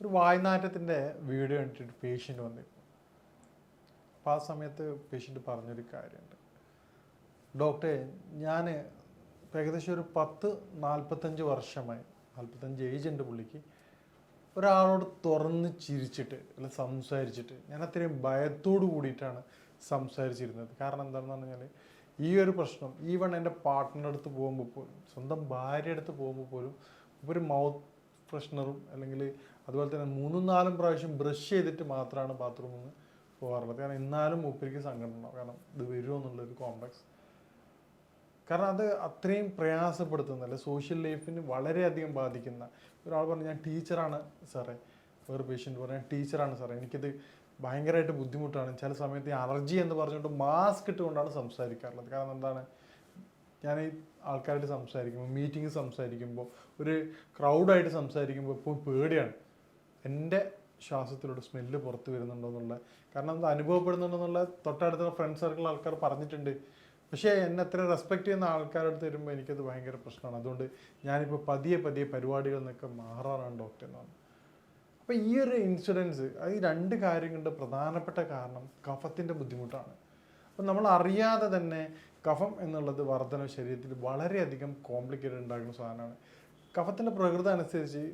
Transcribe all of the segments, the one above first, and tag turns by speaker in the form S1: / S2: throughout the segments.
S1: ഒരു വായ്നാറ്റത്തിന്റെ വീഡിയോ കണ്ടിട്ട് പേഷ്യന്റ് വന്നിരുന്നു. അപ്പോൾ ആ സമയത്ത് പേഷ്യന്റ് പറഞ്ഞൊരു കാര്യമുണ്ട്. ഡോക്ടറെ ഞാൻ ഏകദേശം ഒരു പത്ത് നാൽപ്പത്തഞ്ച് വർഷമായി നാൽപ്പത്തഞ്ച് ഏജ് ഉണ്ട് പുള്ളിക്ക് ഒരാളോട് തുറന്ന് ചിരിച്ചിട്ട് അല്ല സംസാരിച്ചിട്ട് ഞാൻ അത്രയും ഭയത്തോട് കൂടിയിട്ടാണ് സംസാരിച്ചിരുന്നത്. കാരണം എന്താണെന്ന് പറഞ്ഞാൽ ഈ ഒരു പ്രശ്നം ഈവൺ എന്റെ പാർട്ട്ണറുടെ അടുത്ത് പോകുമ്പോൾ പോലും സ്വന്തം ഭാര്യ അടുത്ത് പോകുമ്പോൾ പോലും ഒരു മൗത്ത് ഫ്രഷ്നറും അല്ലെങ്കിൽ അതുപോലെ തന്നെ മൂന്നും നാലും പ്രാവശ്യം ബ്രഷ് ചെയ്തിട്ട് മാത്രമാണ് ബാത്റൂമിൽ നിന്ന് പോകാറുള്ളത്. കാരണം എന്നാലും മൂപ്പരിക്ക് സങ്കടം ഉണ്ടാവും. കാരണം ഇത് വരുമോ എന്നുള്ളൊരു കോംപ്ലക്സ് കാരണം അത് അത്രയും പ്രയാസപ്പെടുത്തുന്നല്ല സോഷ്യൽ ലൈഫിന് വളരെയധികം ബാധിക്കുന്ന ഒരാൾ പറഞ്ഞു ഞാൻ ടീച്ചറാണ് സാറേ. വേറെ പേഷ്യന്റ് പറഞ്ഞു ടീച്ചറാണ് സാറേ. എനിക്കിത് ഭയങ്കരമായിട്ട് ബുദ്ധിമുട്ടാണ്. ചില സമയത്ത് ഈ അലർജി എന്ന് പറഞ്ഞുകൊണ്ട് മാസ്ക് ഇട്ടുകൊണ്ടാണ് സംസാരിക്കാറുള്ളത്. കാരണം എന്താണ്? ഞാൻ ഈ ആൾക്കാരായിട്ട് സംസാരിക്കുമ്പോൾ മീറ്റിംഗ് സംസാരിക്കുമ്പോൾ ഒരു ക്രൗഡായിട്ട് സംസാരിക്കുമ്പോൾ ഇപ്പോൾ പേടിയാണ്. എന്റെ ശ്വാസത്തിലൂടെ സ്മെല്ല് പുറത്ത് വരുന്നുണ്ടോ എന്നുള്ള കാരണം അത് അനുഭവപ്പെടുന്നുണ്ടെന്നുള്ള തൊട്ടടുത്ത ഫ്രണ്ട് സർക്കിൾ ആൾക്കാർ പറഞ്ഞിട്ടുണ്ട്. പക്ഷേ എന്നെ അത്ര റെസ്പെക്ട് ചെയ്യുന്ന ആൾക്കാരുടെ അടുത്ത് വരുമ്പോൾ എനിക്കത് ഭയങ്കര പ്രശ്നമാണ്. അതുകൊണ്ട് ഞാനിപ്പോൾ പതിയെ പതിയെ പരിപാടികളിൽ നിന്നൊക്കെ മാറാറാണ് ഡോക്ടർ എന്നാണ് അപ്പോൾ ഈ ഒരു ഇൻസിഡൻസ് അത് രണ്ട് കാര്യങ്ങളുടെ പ്രധാനപ്പെട്ട കാരണം കഫത്തിന്റെ ബുദ്ധിമുട്ടാണ്. അപ്പം നമ്മൾ അറിയാതെ തന്നെ കഫം എന്നുള്ളത് വർധന ശരീരത്തിൽ വളരെയധികം കോംപ്ലിക്കേറ്റഡ് ഉണ്ടാക്കുന്ന സാധനമാണ്. കഫത്തിന്റെ പ്രകൃതി അനുസരിച്ച്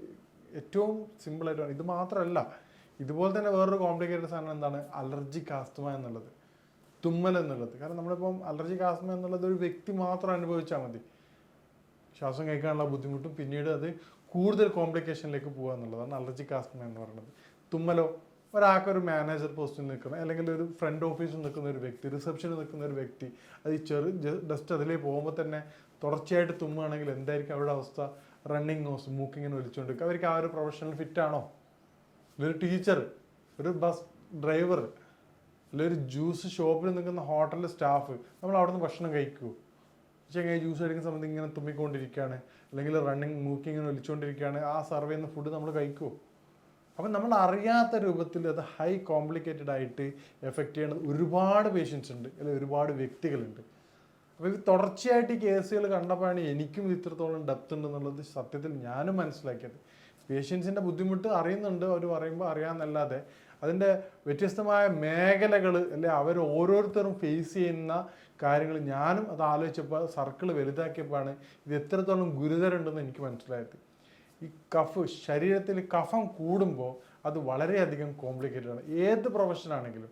S1: ഏറ്റവും സിമ്പിളായിട്ട് ഇത് മാത്രമല്ല ഇതുപോലെ തന്നെ വേറൊരു കോംപ്ലിക്കേറ്റഡ് സാധനം എന്താണ്? അലർജിക് ആസ്തമ എന്നുള്ളത്. തുമ്മൽ എന്നുള്ളത്. കാരണം നമ്മളിപ്പം അലർജിക് ആസ്തമ എന്നുള്ളത് ഒരു വ്യക്തി മാത്രം അനുഭവിച്ചാൽ മതി. ശ്വാസം കഴിക്കാനുള്ള ബുദ്ധിമുട്ടും പിന്നീട് അത് കൂടുതൽ കോംപ്ലിക്കേഷനിലേക്ക് പോകുക എന്നുള്ളതാണ് അലർജിക് ആസ്തമ എന്ന് പറയുന്നത്. തുമ്മലോ ഒരാൾക്ക് ഒരു മാനേജർ പോസ്റ്റിൽ നിൽക്കുന്ന അല്ലെങ്കിൽ ഒരു ഫ്രണ്ട് ഓഫീസിൽ നിൽക്കുന്ന ഒരു വ്യക്തി റിസപ്ഷനിൽ നിൽക്കുന്ന ഒരു വ്യക്തി അത് ചെറു ജസ്റ്റ് അതിലേക്ക് പോകുമ്പോൾ തന്നെ തുടർച്ചയായിട്ട് തുമ്മുകയാണെങ്കിൽ എന്തായിരിക്കും അവരുടെ അവസ്ഥ? റണ്ണിങ് നോസ് മൂക്കിങ്ങനെ വലിച്ചുകൊണ്ടിരിക്കുക അവർക്ക് ആ ഒരു പ്രൊഫഷണൽ ഫിറ്റ് ആണോ? ഒരു ടീച്ചർ ഒരു ബസ് ഡ്രൈവർ അല്ലെങ്കിൽ ഒരു ജ്യൂസ് ഷോപ്പിൽ നിൽക്കുന്ന ഹോട്ടൽ സ്റ്റാഫ് നമ്മൾ അവിടെ നിന്ന് ഭക്ഷണം കഴിക്കുമോ ചെങ്ങായി ജ്യൂസ് കഴിക്കുന്ന സമയത്ത് ഇങ്ങനെ തുമ്മിക്കൊണ്ടിരിക്കുകയാണ് അല്ലെങ്കിൽ റണ്ണിങ് മൂക്കിങ് ഇങ്ങനെ വലിച്ചുകൊണ്ടിരിക്കുകയാണ് ആ സർവേ ചെയ്യുന്ന ഫുഡ് നമ്മൾ കഴിക്കുമോ അപ്പം നമ്മൾ അറിയാത്ത രൂപത്തിൽ അത് ഹൈ കോംപ്ലിക്കേറ്റഡ് ആയിട്ട് എഫക്റ്റ് ചെയ്യുന്ന ഒരുപാട് പേഷ്യൻസ് ഉണ്ട് അല്ലെങ്കിൽ ഒരുപാട് വ്യക്തികളുണ്ട്. അപ്പോൾ ഇത് തുടർച്ചയായിട്ട് ഈ കേസുകൾ കണ്ടപ്പോഴാണ് എനിക്കും ഇത് ഇത്രത്തോളം ഡെപ്ത് ഉണ്ടെന്നുള്ളത് സത്യത്തിൽ ഞാനും മനസ്സിലാക്കിയത്. പേഷ്യൻസിന്റെ ബുദ്ധിമുട്ട് അറിയുന്നുണ്ട് അവർ പറയുമ്പോൾ അറിയാമെന്നല്ലാതെ. അതിന്റെ വ്യത്യസ്തമായ മേഖലകൾ അല്ലെ അവർ ഓരോരുത്തരും ഫേസ് ചെയ്യുന്ന കാര്യങ്ങൾ ഞാനും അത് ആലോചിച്ചപ്പോൾ സർക്കിൾ വലുതാക്കിയപ്പോഴാണ് ഇത് എത്രത്തോളം ഗുരുതരമുണ്ടെന്ന് എനിക്ക് മനസ്സിലായത്. ഈ കഫ് ശരീരത്തിൽ കഫം കൂടുമ്പോൾ അത് വളരെയധികം കോംപ്ലിക്കേറ്റഡ് ആണ്. ഏത് പ്രൊഫഷൻ ആണെങ്കിലും.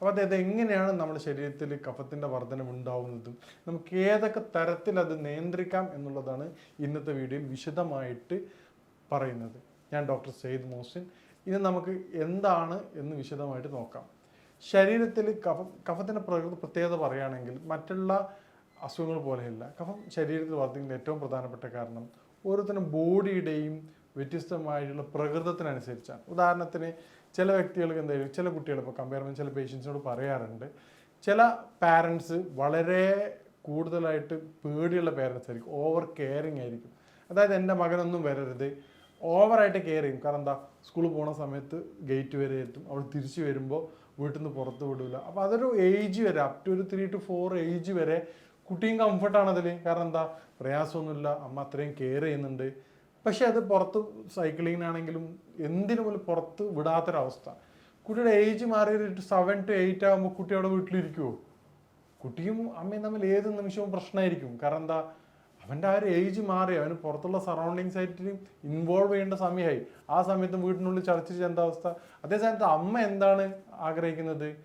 S1: അപ്പോൾ അതായത് എങ്ങനെയാണ് നമ്മുടെ ശരീരത്തിൽ കഫത്തിന്റെ വർധനം ഉണ്ടാവുന്നതും നമുക്ക് ഏതൊക്കെ തരത്തിൽ അത് നിയന്ത്രിക്കാം എന്നുള്ളതാണ് ഇന്നത്തെ വീഡിയോയിൽ വിശദമായിട്ട് പറയുന്നത്. ഞാൻ ഡോക്ടർ സെയ്ദ് മോസിൻ ഇനി നമുക്ക് എന്താണ് എന്ന് വിശദമായിട്ട് നോക്കാം. ശരീരത്തിൽ കഫം കഫത്തിന്റെ പ്രകൃതി പ്രത്യേകത പറയുകയാണെങ്കിൽ മറ്റുള്ള അസുഖങ്ങൾ പോലെയല്ല. കഫം ശരീരത്തിൽ വർദ്ധിക്കുന്ന ഏറ്റവും പ്രധാനപ്പെട്ട കാരണം ഓരോരുത്തരും ബോഡിയുടെയും വ്യത്യസ്തമായിട്ടുള്ള പ്രകൃതത്തിനനുസരിച്ചാണ്. ഉദാഹരണത്തിന് ചില വ്യക്തികൾക്ക് എന്തായാലും ചില കുട്ടികൾ ഇപ്പോൾ കമ്പയർ ചെയ്യുമ്പോൾ ചില പേഷ്യൻസിനോട് പറയാറുണ്ട് ചില പാരൻസ് വളരെ കൂടുതലായിട്ട് പേടിയുള്ള പാരൻസ് ആയിരിക്കും ഓവർ കെയറിങ് ആയിരിക്കും. അതായത് എന്റെ മകനൊന്നും വരരുത് ഓവറായിട്ട് കെയർ ചെയ്യും. കാരണം എന്താ? സ്കൂളിൽ പോണ സമയത്ത് ഗേറ്റ് വരെ എത്തും. അവിടെ തിരിച്ചു വരുമ്പോൾ വീട്ടിൽ നിന്ന് പുറത്ത് വിടില്ല അപ്പോൾ അതൊരു ഏജ് വരെ അപ് ടു ഒരു ത്രീ ടു ഫോർ ഏജ് വരെ കുട്ടിയും കംഫർട്ടാണ് അതിൽ കാരണം എന്താ? പ്രയാസമൊന്നുമില്ല. അമ്മ അത്രയും കെയർ ചെയ്യുന്നുണ്ട്. പക്ഷേ അത് പുറത്ത് സൈക്ലിങ്ങിനാണെങ്കിലും എന്തിനു പോലും പുറത്ത് വിടാത്തൊരവസ്ഥ. കുട്ടിയുടെ ഏജ് മാറി സെവൻ ടു എയ്റ്റ് ആകുമ്പോൾ കുട്ടി അവിടെ വീട്ടിലിരിക്കുമോ കുട്ടിയും അമ്മയും തമ്മിൽ ഏത് നിമിഷവും പ്രശ്നമായിരിക്കും. കാരണം എന്താ? അവന്റെ ആ ഒരു ഏജ് മാറി അവന് പുറത്തുള്ള സറൗണ്ടിങ്സ് ആയിട്ട് ഇൻവോൾവ് ചെയ്യേണ്ട സമയമായി. ആ സമയത്ത് വീട്ടിനുള്ളിൽ ചർച്ച ചെയ്യേണ്ട അവസ്ഥ. അതേ സമയത്ത് അമ്മ എന്താണ് ആഗ്രഹിക്കുന്നത്?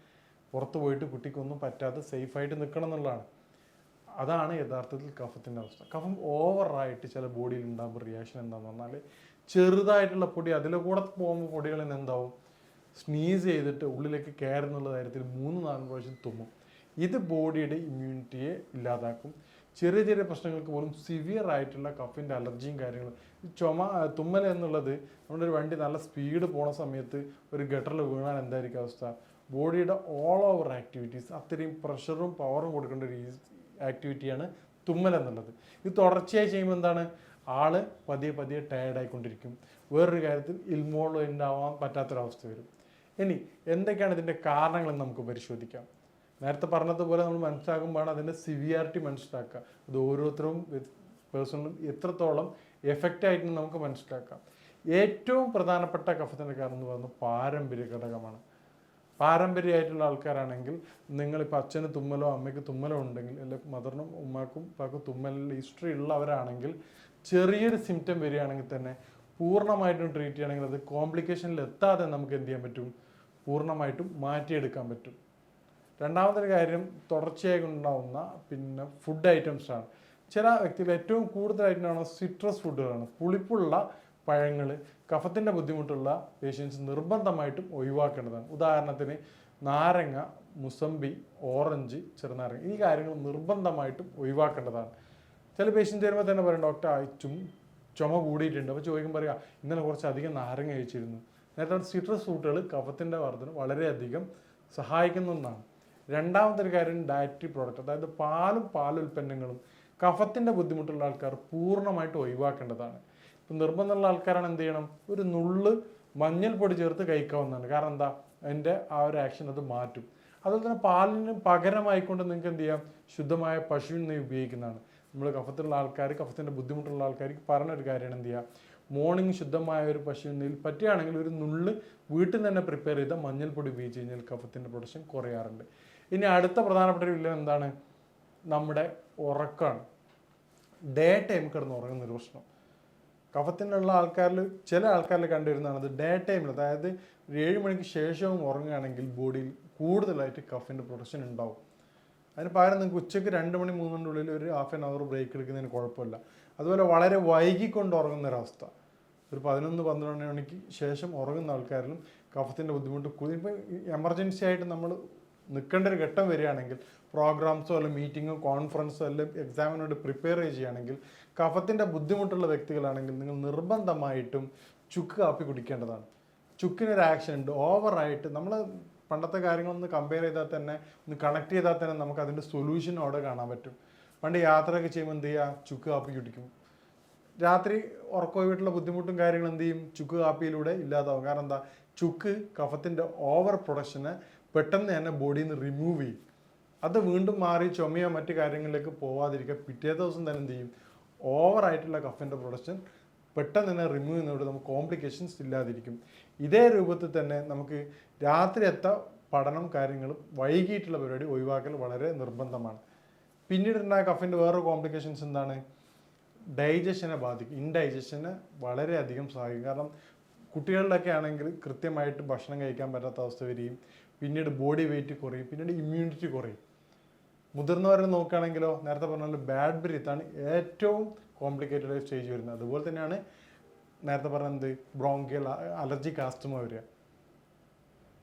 S1: പുറത്ത് പോയിട്ട് കുട്ടിക്കൊന്നും പറ്റാതെ സേഫായിട്ട് നിൽക്കണം എന്നുള്ളതാണ്. അതാണ് യഥാർത്ഥത്തിൽ കഫത്തിന്റെ അവസ്ഥ. കഫം ഓവറായിട്ട് ചില ബോഡിയിൽ ഉണ്ടാകുമ്പോൾ റിയാക്ഷൻ എന്താണെന്ന് പറഞ്ഞാൽ ചെറുതായിട്ടുള്ള പൊടി അതിലെ കൂടെ പോകുമ്പോൾ പൊടികളിൽ നിന്ന് എന്താവും? സ്നീസ് ചെയ്തിട്ട് ഉള്ളിലേക്ക് കയറുന്നുള്ള കാര്യത്തിൽ മൂന്ന് നാല് പ്രാവശ്യം തുമ്മും. ഇത് ബോഡിയുടെ ഇമ്മ്യൂണിറ്റിയെ ഇല്ലാതാക്കും. ചെറിയ ചെറിയ പ്രശ്നങ്ങൾക്ക് പോലും സിവിയർ ആയിട്ടുള്ള കഫിന്റെ അലർജിയും കാര്യങ്ങളും. ചുമ തുമ്മൽ എന്നുള്ളത് നമ്മുടെ ഒരു വണ്ടി നല്ല സ്പീഡ് പോണ സമയത്ത് ഒരു ഗട്ടറിൽ വീണാൽ എന്തായിരിക്കും അവസ്ഥ? ബോഡിയുടെ ഓൾ ഓവർ ആക്ടിവിറ്റീസ് അത്രയും പ്രഷറും പവറും കൊടുക്കേണ്ട ഒരു ആക്ടിവിറ്റിയാണ് തുമ്മൽ എന്നുള്ളത്. ഇത് തുടർച്ചയായി ചെയ്യുമ്പോൾ എന്താണ്? ആൾ പതിയെ പതിയെ ടയർഡായിക്കൊണ്ടിരിക്കും വേറൊരു കാര്യത്തിൽ ഇൽമോളോ ഉണ്ടാവാൻ പറ്റാത്തൊരവസ്ഥ വരും. ഇനി എന്തൊക്കെയാണ് ഇതിന്റെ കാരണങ്ങളെന്ന് നമുക്ക് പരിശോധിക്കാം. നേരത്തെ പറഞ്ഞതുപോലെ നമ്മൾ മനസ്സിലാക്കുമ്പോഴാണ് അതിന്റെ സിവിയാരിറ്റി മനസ്സിലാക്കുക. അത് ഓരോരുത്തരും പേഴ്സണലും എത്രത്തോളം എഫക്റ്റ് ആയിട്ട് നമുക്ക് മനസ്സിലാക്കാം. ഏറ്റവും പ്രധാനപ്പെട്ട കഫത്തിന്റെ കാരണം എന്ന് പറയുന്നത് പാരമ്പര്യ ഘടകമാണ്. പാരമ്പര്യമായിട്ടുള്ള ആൾക്കാരാണെങ്കിൽ നിങ്ങളിപ്പോൾ അച്ഛന് തുമ്മലോ അമ്മയ്ക്ക് തുമ്മലോ ഉണ്ടെങ്കിൽ അല്ലെങ്കിൽ മദറിനും ഉമ്മാക്കും ഉപ്പാക്കും തുമ്മലിൽ ഹിസ്റ്ററി ഉള്ളവരാണെങ്കിൽ ചെറിയൊരു സിംറ്റം വരികയാണെങ്കിൽ തന്നെ പൂർണമായിട്ടും ട്രീറ്റ് ചെയ്യണമെങ്കിൽ അത് കോംപ്ലിക്കേഷനിൽ എത്താതെ നമുക്ക് എന്ത് ചെയ്യാൻ പറ്റും? പൂർണമായിട്ടും മാറ്റിയെടുക്കാൻ പറ്റും. രണ്ടാമതൊരു കാര്യം തുടർച്ചയായി ഉണ്ടാവുന്ന പിന്നെ ഫുഡ് ഐറ്റംസാണ് ചില വ്യക്തികൾ ഏറ്റവും കൂടുതലായിട്ടുണ്ടാവുന്ന സിട്രസ് ഫുഡുകളാണ് പുളിപ്പുള്ള പഴങ്ങൾ കഫത്തിന്റെ ബുദ്ധിമുട്ടുള്ള പേഷ്യൻസ് നിർബന്ധമായിട്ടും ഒഴിവാക്കേണ്ടതാണ്. ഉദാഹരണത്തിന് നാരങ്ങ മുസമ്പി ഓറഞ്ച് ചെറുനാരങ്ങ ഈ കാര്യങ്ങൾ നിർബന്ധമായിട്ടും ഒഴിവാക്കേണ്ടതാണ്. ചില പേഷ്യൻസ് വരുമ്പോൾ തന്നെ പറയും ഡോക്ടർ ചും ചുമ കൂടിയിട്ടുണ്ട്. അപ്പോൾ ചോദിക്കും പറയുക ഇന്നലെ കുറച്ച് അധികം നാരങ്ങ കഴിച്ചിരുന്നു. നേരത്തെ സിട്രസ് ഫ്രൂട്ടുകൾ കഫത്തിന്റെ വർധന വളരെയധികം സഹായിക്കുന്ന ഒന്നാണ്. രണ്ടാമത്തെ ഒരു കാര്യം ഡയറ്ററി പ്രോഡക്റ്റ് അതായത് പാലും പാലുൽപ്പന്നങ്ങളും കഫത്തിന്റെ ബുദ്ധിമുട്ടുള്ള ആൾക്കാർ പൂർണമായിട്ട് ഒഴിവാക്കേണ്ടതാണ്. ഇപ്പം നിർബന്ധമുള്ള ആൾക്കാരാണ് എന്ത് ചെയ്യണം? ഒരു നുള്ള് മഞ്ഞൾപ്പൊടി ചേർത്ത് കഴിക്കാവുന്നതാണ്. കാരണം എന്താ? അതിന്റെ ആ ഒരു ആക്ഷൻ അത് മാറ്റും. അതുപോലെ തന്നെ പാലിന് പകരമായിക്കൊണ്ട് നിങ്ങൾക്ക് എന്ത് ചെയ്യാം? ശുദ്ധമായ പശുവിൽ നിന്ന് ഉപയോഗിക്കുന്നതാണ്. നമ്മൾ കഫത്തിലുള്ള ആൾക്കാർ കഫത്തിന്റെ ബുദ്ധിമുട്ടുള്ള ആൾക്കാർക്ക് പറഞ്ഞൊരു കാര്യമാണ് എന്ത് ചെയ്യുക? മോർണിംഗ് ശുദ്ധമായ ഒരു പശു നെയ്യിൽ പറ്റുകയാണെങ്കിൽ ഒരു നുള്ള് വീട്ടിൽ തന്നെ പ്രിപ്പയർ ചെയ്ത മഞ്ഞൾപ്പൊടി ഉപയോഗിച്ച് കഴിഞ്ഞാൽ കഫത്തിന്റെ പ്രൊഡക്ഷൻ കുറയാറുണ്ട്. ഇനി അടുത്ത പ്രധാനപ്പെട്ട ഒരു വില്ലൻ എന്താണ്? നമ്മുടെ ഉറക്കമാണ് ഡേ ടൈം കിടന്ന് ഉറങ്ങുന്ന ഒരു പ്രശ്നം. കഫത്തിനുള്ള ആൾക്കാരിൽ ചില ആൾക്കാരിൽ കണ്ടുവരുന്നതാണ് അത് ഡേ ടൈമിൽ അതായത് ഒരു ഏഴ് മണിക്ക് ശേഷവും ഉറങ്ങുകയാണെങ്കിൽ ബോഡിയിൽ കൂടുതലായിട്ട് കഫിന്റെ പ്രൊഡക്ഷൻ ഉണ്ടാവും. അതിന് പകരം നിങ്ങൾക്ക് ഉച്ചയ്ക്ക് രണ്ട് മണി മൂന്നിന്റെ ഉള്ളിൽ ഒരു ഹാഫ് ആൻ അവർ ബ്രേക്ക് എടുക്കുന്നതിന് കുഴപ്പമില്ല. അതുപോലെ വളരെ വൈകിക്കൊണ്ട് ഉറങ്ങുന്ന ഒരവസ്ഥ. ഒരു പതിനൊന്ന് പന്ത്രണ്ട് മണിക്ക് ശേഷം ഉറങ്ങുന്ന ആൾക്കാരിലും കഫത്തിന്റെ ബുദ്ധിമുട്ട് കൂടുതൽ ഇപ്പം എമർജൻസി ആയിട്ട് നമ്മൾ നിൽക്കേണ്ട ഒരു ഘട്ടം വരികയാണെങ്കിൽ പ്രോഗ്രാംസോ അല്ലെങ്കിൽ മീറ്റിങ്ങോ കോൺഫറൻസോ അല്ലെങ്കിൽ എക്സാമിനോട് പ്രിപ്പയർ ചെയ്യുകയാണെങ്കിൽ കഫത്തിന്റെ ബുദ്ധിമുട്ടുള്ള വ്യക്തികളാണെങ്കിൽ നിങ്ങൾ നിർബന്ധമായിട്ടും ചുക്ക് കാപ്പി കുടിക്കേണ്ടതാണ്. ചുക്കിനൊരു ആക്ഷൻ ഉണ്ട്. ഓവറായിട്ട് നമ്മൾ പണ്ടത്തെ കാര്യങ്ങളൊന്ന് കമ്പയർ ചെയ്താൽ തന്നെ ഒന്ന് കണക്ട് ചെയ്താൽ തന്നെ നമുക്ക് അതിന്റെ സൊല്യൂഷൻ അവിടെ കാണാൻ പറ്റും. പണ്ട് യാത്രയൊക്കെ ചെയ്യുമ്പോൾ എന്ത് ചെയ്യുക? ചുക്ക് കാപ്പി കുടിക്കും. രാത്രി ഉറക്കമായിട്ടുള്ള ബുദ്ധിമുട്ടും കാര്യങ്ങളും എന്ത് ചെയ്യും? ചുക്ക് കാപ്പിയിലൂടെ ഇല്ലാതാവും. കാരണം എന്താ? ചുക്ക് കഫത്തിന്റെ ഓവർ പ്രൊഡക്ഷനെ പെട്ടെന്ന് തന്നെ ബോഡിയിൽ നിന്ന് റിമൂവ് ചെയ്യും. അത് വീണ്ടും മാറി ചുമയോ മറ്റു കാര്യങ്ങളിലേക്ക് പോവാതിരിക്കുക പിറ്റേ ദിവസം തന്നെ എന്ത് ചെയ്യും? ഓവറായിട്ടുള്ള കഫിന്റെ പ്രൊഡക്ഷൻ പെട്ടെന്ന് തന്നെ റിമൂവ് ചെയ്യുന്നതോടെ നമുക്ക് കോംപ്ലിക്കേഷൻസ് ഇല്ലാതിരിക്കും. ഇതേ രൂപത്തിൽ തന്നെ നമുക്ക് രാത്രിയത്തെ പഠനം കാര്യങ്ങളും വൈകിട്ടുള്ള പരിപാടി ഒഴിവാക്കൽ വളരെ നിർബന്ധമാണ്. പിന്നീടുണ്ടായ കഫിന്റെ വേറെ കോംപ്ലിക്കേഷൻസ് എന്താണ്? ഡൈജഷനെ ബാധിക്കും. ഇൻഡൈജഷനെ വളരെയധികം സഹായിക്കും. കാരണം കുട്ടികളിലൊക്കെ ആണെങ്കിൽ കൃത്യമായിട്ട് ഭക്ഷണം കഴിക്കാൻ പറ്റാത്ത അവസ്ഥ വരികയും പിന്നീട് ബോഡി വെയിറ്റ് കുറയും പിന്നീട് ഇമ്മ്യൂണിറ്റി കുറയും. മുതിർന്നവരെ നോക്കുകയാണെങ്കിലോ നേരത്തെ പറഞ്ഞ പോലെ ബാഡ് ബ്രീത്താണ് ഏറ്റവും കോംപ്ലിക്കേറ്റഡ് സ്റ്റേജ് വരുന്നത്. അതുപോലെ തന്നെയാണ് നേരത്തെ പറഞ്ഞത് ബ്രോങ്കിയൽ അലർജി ആസ്റ്റമ വരിക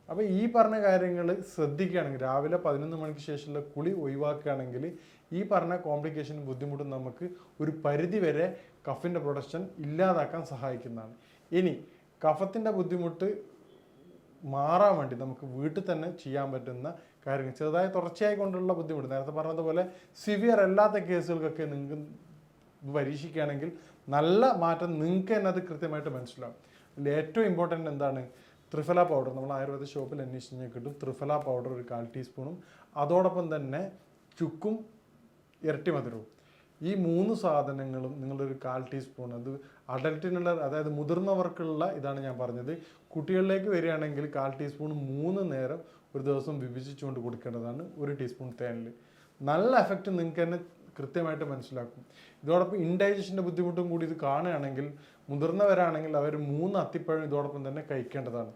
S1: അപ്പോൾ ഈ പറഞ്ഞ കാര്യങ്ങൾ ശ്രദ്ധിക്കുകയാണെങ്കിൽ രാവിലെ പതിനൊന്ന് മണിക്ക് ശേഷമുള്ള കുളി ഒഴിവാക്കുകയാണെങ്കിൽ ഈ പറഞ്ഞ കോംപ്ലിക്കേഷൻ ബുദ്ധിമുട്ടും നമുക്ക് ഒരു പരിധി വരെ കഫിന്റെ പ്രൊഡക്ഷൻ ഇല്ലാതാക്കാൻ സഹായിക്കുന്നതാണ്. ഇനി കഫത്തിന്റെ ബുദ്ധിമുട്ട് മാറാൻ വേണ്ടി നമുക്ക് വീട്ടിൽ തന്നെ ചെയ്യാൻ പറ്റുന്ന കാര്യങ്ങൾ ചെറുതായി തുടർച്ചയായി കൊണ്ടുള്ള ബുദ്ധിമുട്ട്. നേരത്തെ പറഞ്ഞതുപോലെ സിവിയർ അല്ലാത്ത കേസുകൾക്കൊക്കെ നിങ്ങൾക്ക് പരീക്ഷിക്കുകയാണെങ്കിൽ നല്ല മാറ്റം നിങ്ങൾക്ക് തന്നെ അത് കൃത്യമായിട്ട് മനസ്സിലാവും. അതിൽ ഏറ്റവും ഇമ്പോർട്ടന്റ് എന്താണ്? ത്രിഫല പൗഡർ നമ്മൾ ആയുർവേദ ഷോപ്പിൽ അന്വേഷിച്ച് കഴിഞ്ഞാൽ കിട്ടും. ത്രിഫല പൗഡർ ഒരു കാൽ ടീസ്പൂണും അതോടൊപ്പം തന്നെ ചുക്കും ഇരട്ടി മധുരവും. ഈ മൂന്ന് സാധനങ്ങളും നിങ്ങളൊരു കാൽ ടീസ്പൂൺ അത് അഡൽട്ടിനുള്ള അതായത് മുതിർന്നവർക്കുള്ള ഇതാണ് ഞാൻ പറഞ്ഞത്. കുട്ടികളിലേക്ക് വരികയാണെങ്കിൽ കാൽ ടീസ്പൂൺ മൂന്ന് നേരം ഒരു ദിവസം വിഭജിച്ചുകൊണ്ട് കൊടുക്കേണ്ടതാണ് ഒരു ടീസ്പൂൺ തേനിൽ. നല്ല എഫക്റ്റ് നിങ്ങൾക്ക് തന്നെ കൃത്യമായിട്ട് മനസ്സിലാക്കും. ഇതോടൊപ്പം ഇൻഡൈജഷന്റെ ബുദ്ധിമുട്ടും കൂടി ഇത് കാണുകയാണെങ്കിൽ മുതിർന്നവരാണെങ്കിൽ അവർ മൂന്ന് അത്തിപ്പഴം ഇതോടൊപ്പം തന്നെ കഴിക്കേണ്ടതാണ്.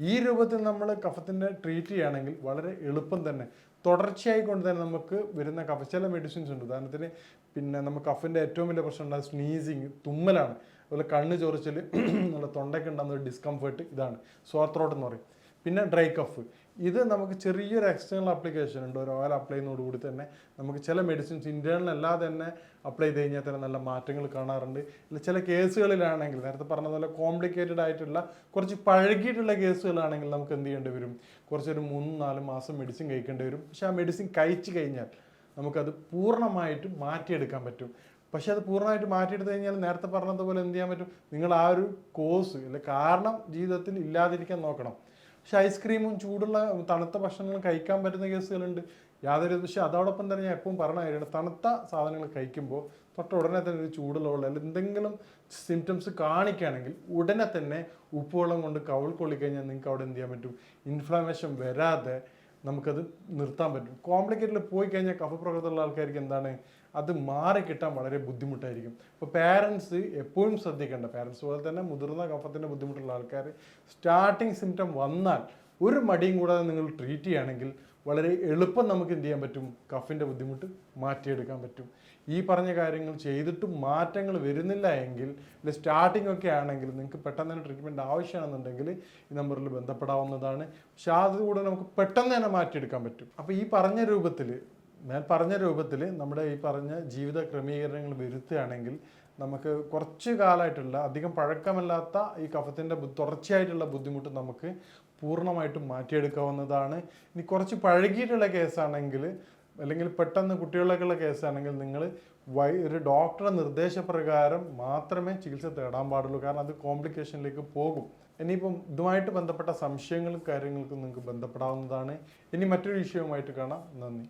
S1: ഈ രൂപത്തിൽ നമ്മൾ കഫത്തിന്റെ ട്രീറ്റ് ചെയ്യുകയാണെങ്കിൽ വളരെ എളുപ്പം തന്നെ. തുടർച്ചയായി കൊണ്ട് തന്നെ നമുക്ക് വരുന്ന കഫ ചില മെഡിസിൻസ് ഉണ്ട്. ഉദാഹരണത്തിന് പിന്നെ നമുക്ക് കഫിന്റെ ഏറ്റവും വലിയ പ്രശ്നം ഉണ്ടാകും സ്നീസിങ് തുമ്മലാണ്. അതുപോലെ കണ്ണ് ചൊറിച്ചിൽ നമ്മുടെ തൊണ്ടയ്ക്ക് ഉണ്ടാകുന്ന ഒരു ഡിസ്കംഫേർട്ട് ഇതാണ്. സോർ എന്ന് പറയും. പിന്നെ ഡ്രൈ കഫ് ഇത് നമുക്ക് ചെറിയൊരു എക്സ്റ്റേണൽ ആപ്ലിക്കേഷൻ ഉണ്ട്. ഒരു ഓയിൽ അപ്ലൈ ചെയ്യുന്നതോടുകൂടി തന്നെ നമുക്ക് ചില മെഡിസിൻസ് ഇന്റേണൽ അല്ലാതെ തന്നെ അപ്ലൈ ചെയ്ത് കഴിഞ്ഞാൽ തന്നെ നല്ല മാറ്റങ്ങൾ കാണാറുണ്ട്. ഇല്ല ചില കേസുകളിലാണെങ്കിൽ നേരത്തെ പറഞ്ഞ പോലെ കോംപ്ലിക്കേറ്റഡ് ആയിട്ടുള്ള കുറച്ച് പഴകിയിട്ടുള്ള കേസുകളാണെങ്കിൽ നമുക്ക് എന്ത് ചെയ്യേണ്ടി വരും? കുറച്ചൊരു മൂന്ന് നാല് മാസം മെഡിസിൻ കഴിക്കേണ്ടി വരും. പക്ഷെ ആ മെഡിസിൻ കഴിച്ചു കഴിഞ്ഞാൽ നമുക്കത് പൂർണമായിട്ടും മാറ്റിയെടുക്കാൻ പറ്റും. പക്ഷെ അത് പൂർണമായിട്ട് മാറ്റിയെടുത്ത് കഴിഞ്ഞാൽ നേരത്തെ പറഞ്ഞതുപോലെ എന്ത് ചെയ്യാൻ പറ്റും? നിങ്ങൾ ആ ഒരു കോഴ്സ് അല്ലെങ്കിൽ കാരണം ജീവിതത്തിൽ ഇല്ലാതിരിക്കാൻ നോക്കണം. പക്ഷെ ഐസ്ക്രീമും ചൂടുള്ള തണുത്ത ഭക്ഷണങ്ങൾ കഴിക്കാൻ പറ്റുന്ന കേസുകളുണ്ട്. യാതൊരു പക്ഷേ അതോടൊപ്പം തന്നെ ഞാൻ എപ്പോഴും പറഞ്ഞ കാര്യമാണ്. തണുത്ത സാധനങ്ങൾ കഴിക്കുമ്പോൾ തൊട്ട ഉടനെ തന്നെ ഒരു ചൂടുള്ള വെള്ളം എന്തെങ്കിലും സിംറ്റംസ് കാണിക്കുകയാണെങ്കിൽ ഉടനെ തന്നെ ഉപ്പുവെള്ളം കൊണ്ട് കവിൾ കൊള്ളിക്കഴിഞ്ഞാൽ നിങ്ങൾക്ക് അവിടെ എന്ത് ചെയ്യാൻ പറ്റും? ഇൻഫ്ലമേഷൻ വരാതെ നമുക്കത് നിർത്താൻ പറ്റും. കോംപ്ലിക്കേറ്റഡിൽ പോയി കഴിഞ്ഞാൽ കഫപ്രകൃതമുള്ള ആൾക്കാർക്ക് എന്താണ്? അത് മാറി കിട്ടാൻ വളരെ ബുദ്ധിമുട്ടായിരിക്കും. അപ്പോൾ പാരൻസ് എപ്പോഴും ശ്രദ്ധിക്കേണ്ട പാരൻസ് പോലെ തന്നെ മുതിർന്ന കഫത്തിന്റെ ബുദ്ധിമുട്ടുള്ള ആൾക്കാർ സ്റ്റാർട്ടിങ് സിംറ്റം വന്നാൽ ഒരു മടിയും കൂടാതെ നിങ്ങൾ ട്രീറ്റ് ചെയ്യുകയാണെങ്കിൽ വളരെ എളുപ്പം നമുക്ക് എന്ത് ചെയ്യാൻ പറ്റും? കഫിന്റെ ബുദ്ധിമുട്ട് മാറ്റിയെടുക്കാൻ പറ്റും. ഈ പറഞ്ഞ കാര്യങ്ങൾ ചെയ്തിട്ടും മാറ്റങ്ങൾ വരുന്നില്ല എങ്കിൽ ഇല്ല സ്റ്റാർട്ടിംഗ് ഒക്കെ ആണെങ്കിൽ നിങ്ങൾക്ക് പെട്ടെന്ന് തന്നെ ട്രീറ്റ്മെന്റ് ആവശ്യമാണെന്നുണ്ടെങ്കിൽ ഈ നമ്പറിൽ ബന്ധപ്പെടാവുന്നതാണ്. പക്ഷെ അതുകൂടെ നമുക്ക് പെട്ടെന്ന് തന്നെ മാറ്റിയെടുക്കാൻ പറ്റും. അപ്പോൾ ഈ പറഞ്ഞ രൂപത്തിൽ ഞാൻ പറഞ്ഞ രൂപത്തിൽ നമ്മുടെ ഈ പറഞ്ഞ ജീവിത ക്രമീകരണങ്ങൾ വരുത്തുകയാണെങ്കിൽ നമുക്ക് കുറച്ച് കാലമായിട്ടുള്ള അധികം പഴക്കമല്ലാത്ത ഈ കഫത്തിന്റെ തുടർച്ചയായിട്ടുള്ള ബുദ്ധിമുട്ട് നമുക്ക് പൂർണമായിട്ടും മാറ്റിയെടുക്കാവുന്നതാണ്. ഇനി കുറച്ച് പഴകിയിട്ടുള്ള കേസാണെങ്കിൽ അല്ലെങ്കിൽ പെട്ടെന്ന് കുട്ടികളിലേക്കുള്ള കേസാണെങ്കിൽ നിങ്ങൾ വൈ ഒരു ഡോക്ടറുടെ നിർദ്ദേശപ്രകാരം മാത്രമേ ചികിത്സ തേടാൻ പാടുള്ളൂ. കാരണം അത് കോംപ്ലിക്കേഷനിലേക്ക് പോകും. ഇനിയിപ്പം ഇതുമായിട്ട് ബന്ധപ്പെട്ട സംശയങ്ങളും കാര്യങ്ങൾക്കും നിങ്ങൾക്ക് ബന്ധപ്പെടാവുന്നതാണ്. ഇനി മറ്റൊരു വിഷയവുമായിട്ട് കാണാം. നന്ദി.